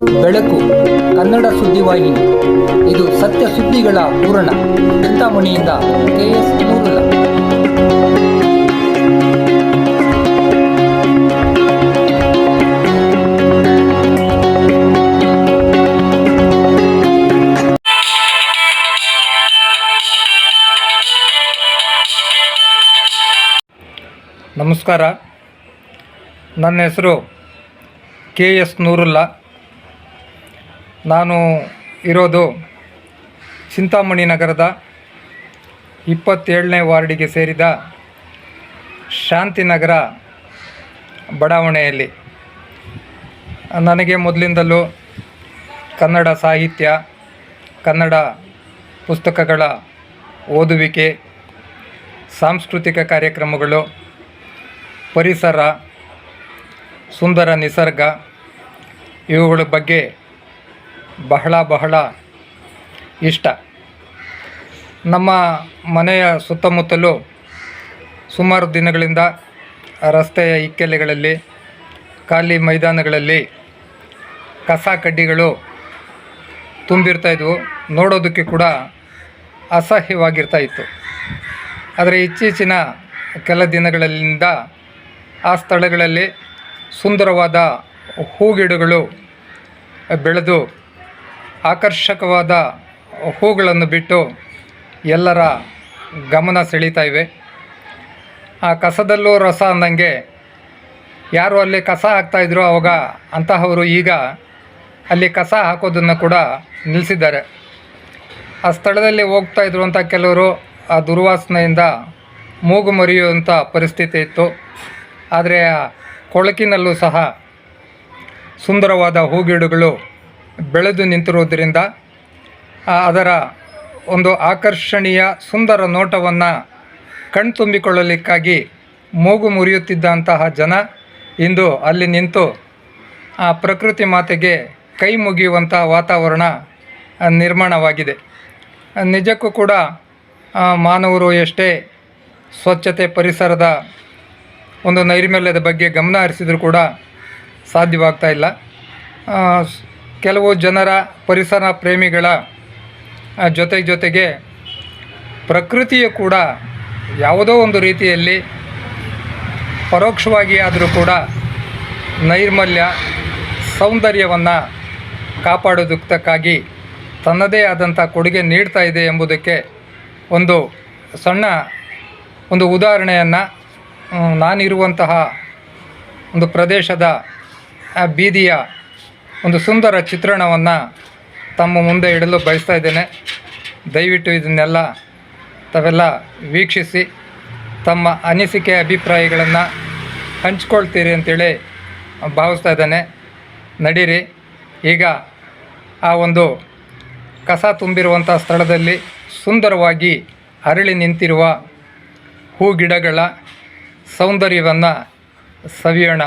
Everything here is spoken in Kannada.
ಬೆಳಕು, ಕನ್ನಡ ಸುದ್ದಿವಾಹಿನಿ ಇದು ಸತ್ಯ ಸುದ್ದಿಗಳ ಪೂರಣ ಚಿಂತಾಮಣಿಯಿಂದ ಕೆಎಸ್ ನೂರುಲ್ಲ ನಮಸ್ಕಾರ. ನನ್ನ ಹೆಸರು ಕೆ ಎಸ್ ನೂರುಲ್ಲಾ ನಾನು ಇರೋದು ಚಿಂತಾಮಣಿ ನಗರದ ಇಪ್ಪತ್ತೇಳನೇ ವಾರ್ಡಿಗೆ ಸೇರಿದ ಶಾಂತಿನಗರ ಬಡಾವಣೆಯಲ್ಲಿ. ನನಗೆ ಮೊದಲಿಂದಲೂ ಕನ್ನಡ ಸಾಹಿತ್ಯ, ಕನ್ನಡ ಪುಸ್ತಕಗಳ ಓದುವಿಕೆ, ಸಾಂಸ್ಕೃತಿಕ ಕಾರ್ಯಕ್ರಮಗಳು, ಪರಿಸರ, ಸುಂದರ ನಿಸರ್ಗ ಇವುಗಳ ಬಗ್ಗೆ ಬಹಳ ಬಹಳ ಇಷ್ಟ. ನಮ್ಮ ಮನೆಯ ಸುತ್ತಮುತ್ತಲು ಸುಮಾರು ದಿನಗಳಿಂದ ರಸ್ತೆಯ ಇಕ್ಕೆಲೆಗಳಲ್ಲಿ, ಖಾಲಿ ಮೈದಾನಗಳಲ್ಲಿ ಕಸ ಕಡ್ಡಿಗಳು ತುಂಬಿರ್ತಾ ಇದ್ವು. ನೋಡೋದಕ್ಕೆ ಕೂಡ ಅಸಹ್ಯವಾಗಿರ್ತಾ ಇತ್ತು. ಆದರೆ ಇತ್ತೀಚಿನ ಕೆಲ ದಿನಗಳಿಂದ ಆ ಸ್ಥಳಗಳಲ್ಲಿ ಸುಂದರವಾದ ಹೂಗಿಡಗಳು ಬೆಳೆದು ಆಕರ್ಷಕವಾದ ಹೂಗಳನ್ನು ಬಿಟ್ಟು ಎಲ್ಲರ ಗಮನ ಸೆಳೀತಾ ಇವೆ. ಆ ಕಸದಲ್ಲೂ ರಸ ಅಂದಂಗೆ ಯಾರು ಅಲ್ಲಿ ಕಸ ಹಾಕ್ತಾಯಿದ್ರು ಅವಾಗ ಅಂತಹವರು ಈಗ ಅಲ್ಲಿ ಕಸ ಹಾಕೋದನ್ನು ಕೂಡ ನಿಲ್ಲಿಸಿದ್ದಾರೆ ಆ ಸ್ಥಳದಲ್ಲಿ ಹೋಗ್ತಾ ಇದ್ರು ಅಂತ ಕೆಲವರು ಆ ದುರ್ವಾಸನೆಯಿಂದ ಮೂಗು ಮರೆಯುವಂಥ ಪರಿಸ್ಥಿತಿ ಇತ್ತು. ಆದರೆ ಆ ಕೊಳಕಿನಲ್ಲೂ ಸಹ ಸುಂದರವಾದ ಹೂಗಿಡಗಳು ಬೆಳೆದು ನಿಂತಿರುವುದರಿಂದ ಅದರ ಒಂದು ಆಕರ್ಷಣೀಯ ಸುಂದರ ನೋಟವನ್ನು ಕಣ್ತುಂಬಿಕೊಳ್ಳಲಿಕ್ಕಾಗಿ ಮೂಗು ಮುರಿಯುತ್ತಿದ್ದಂತಹ ಜನ ಇಂದು ಅಲ್ಲಿ ನಿಂತು ಆ ಪ್ರಕೃತಿ ಮಾತೆಗೆ ಕೈ ಮುಗಿಯುವಂಥ ವಾತಾವರಣ ನಿರ್ಮಾಣವಾಗಿದೆ. ನಿಜಕ್ಕೂ ಕೂಡ ಮಾನವರು ಎಷ್ಟೇ ಸ್ವಚ್ಛತೆ ಪರಿಸರದ ಒಂದು ನೈರ್ಮಲ್ಯದ ಬಗ್ಗೆ ಗಮನ ಹರಿಸಿದರೂ ಕೂಡ ಸಾಧ್ಯವಾಗ್ತಾ ಇಲ್ಲ. ಕೆಲವು ಜನರ ಪರಿಸರ ಪ್ರೇಮಿಗಳ ಜೊತೆ ಜೊತೆಗೆ ಪ್ರಕೃತಿಯು ಕೂಡ ಯಾವುದೋ ಒಂದು ರೀತಿಯಲ್ಲಿ ಪರೋಕ್ಷವಾಗಿ ಆದರೂ ಕೂಡ ನೈರ್ಮಲ್ಯ, ಸೌಂದರ್ಯವನ್ನು ಕಾಪಾಡೋದಕ್ಕಾಗಿ ತನ್ನದೇ ಆದಂಥ ಕೊಡುಗೆ ನೀಡ್ತಾ ಇದೆ ಎಂಬುದಕ್ಕೆ ಒಂದು ಸಣ್ಣ ಒಂದು ಉದಾಹರಣೆಯನ್ನು ನಾನಿರುವಂತಹ ಒಂದು ಪ್ರದೇಶದ ಬೀದಿಯ ಒಂದು ಸುಂದರ ಚಿತ್ರಣವನ್ನು ತಮ್ಮ ಮುಂದೆ ಇಡಲು ಬಯಸ್ತಾ ಇದ್ದೇನೆ. ದಯವಿಟ್ಟು ಇದನ್ನೆಲ್ಲ ತಾವೆಲ್ಲ ವೀಕ್ಷಿಸಿ, ತಮ್ಮ ಅನಿಸಿಕೆ, ಅಭಿಪ್ರಾಯಗಳನ್ನು ಹಂಚ್ಕೊಳ್ತೀರಿ ಅಂತೇಳಿ ಭಾವಿಸ್ತಾ ಇದ್ದೇನೆ. ನಡೀರಿ. ಈಗ ಆ ಒಂದು ಕಸ ತುಂಬಿರುವಂಥ ಸ್ಥಳದಲ್ಲಿ ಸುಂದರವಾಗಿ ಅರಳಿ ನಿಂತಿರುವ ಹೂ ಗಿಡಗಳ ಸೌಂದರ್ಯವನ್ನು ಸವಿಯೋಣ.